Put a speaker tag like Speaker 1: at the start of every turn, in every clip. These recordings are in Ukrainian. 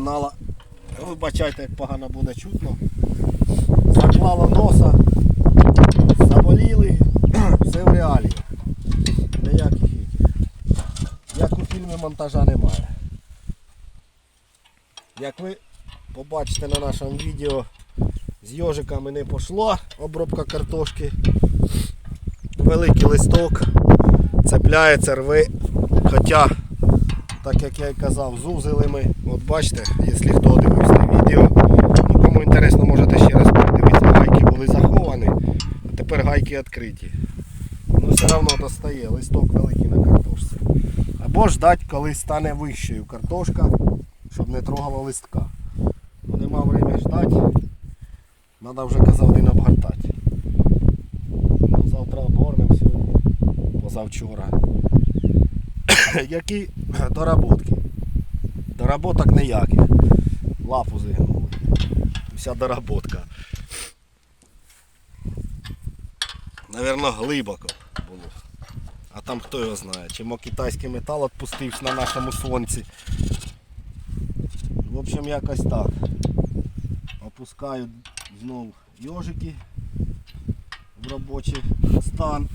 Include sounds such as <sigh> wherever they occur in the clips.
Speaker 1: канала. Вибачайте, як погано буде чутно. Заклало носа, заболіли, <clears throat> все в реалії. Ніяких. Як у фільмі монтажа немає. Як ви побачите на нашому відео, з йожиками не пішло обробка картошки. Великий листок, цепляється, рви. Хоча, так як я і казав, зузили ми. От бачите, якщо хто дивився відео, ну кому інтересно, можете ще раз подивитися, гайки були заховані, а тепер гайки відкриті. Ну все одно достає, листок великий на картошці. Або ждать, коли стане вищою картошка, щоб не трогала листка. Ну нема времени ждати. Треба вже казав один обгортати. Ну, завтра обгорнемо сьогодні, позавчора. <laughs> Які <laughs> доработки? Доработок ніяких. Лапу зігнули. Вся доработка. Наверно, глибоко було. А там хто його знає, чи мо китайський метал відпустився на нашому сонці. В общем, якось так. Опускаю знову йожики в робочий стан.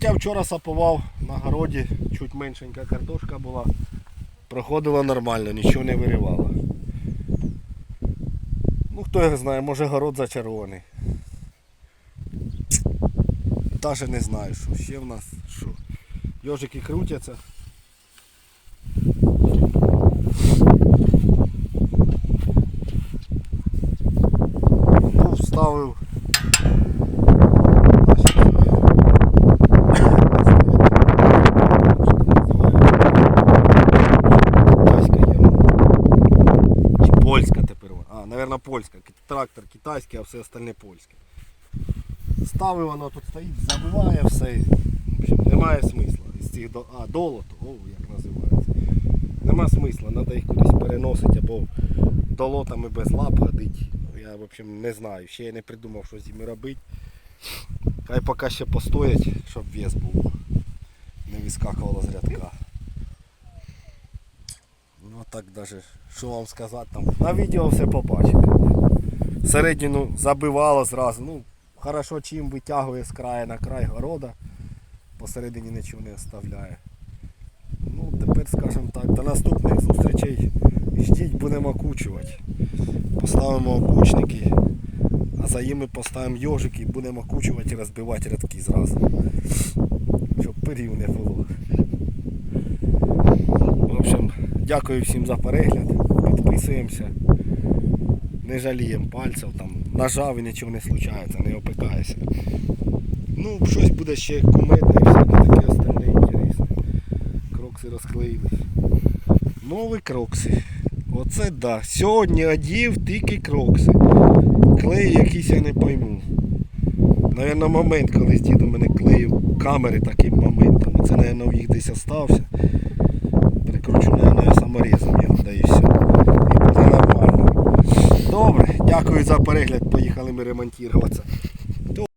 Speaker 1: Хоча вчора сапував на городі, чуть меншенька картошка була. Проходила нормально, нічого не виривало. Ну хто його знає, може город зачарований. Даже не знаю, що ще в нас що. Йожики крутяться. Ну, вставив. Китайська єрунда. Чи польська тепер. Наверное, польська. Трактор китайський, а все остальне польське. Ставив воно тут стоїть, забиває все. В общем, немає смисла. Із цих до... А, долото, о, як називається. Нема смисла, треба їх кудись переносити або долотами без лап ходити. Я в общем не знаю. Ще я не придумав, що з ними робити. Хай поки ще постоять, щоб вес був. Не вискакувало з рядка. Ну так даже, що вам сказати там. На відео все побачите. Середину забивало зразу. Ну, хорошо чим витягує з краю на край города. Посередині нічого не оставляє. Ну, тепер скажемо так, до наступних зустрічей ждіть, будемо окучувати. Поставимо окучники, а за ними поставимо йожики і будемо окучувати і розбивати рядки зразу. Щоб пирів не було. В дякую всім за перегляд. Підписуємося. Не жаліємо пальців, там нажав і нічого не случається, не опикаєшся. Ну, щось буде ще кумедне і всяке таке остальне інтересне. Крокси розклеїлись. Нові крокси. Оце да. Сьогодні одів тільки крокси. Клей якийсь я не пойму. Навірно, момент, коли з дідом мене клеїв камери таким моментом. Це, навірно, їх десь остався. Навірно, я саморізом його да і все. І буде нормально. Добре, дякую за перегляд. Поїхали ми ремонтуватися.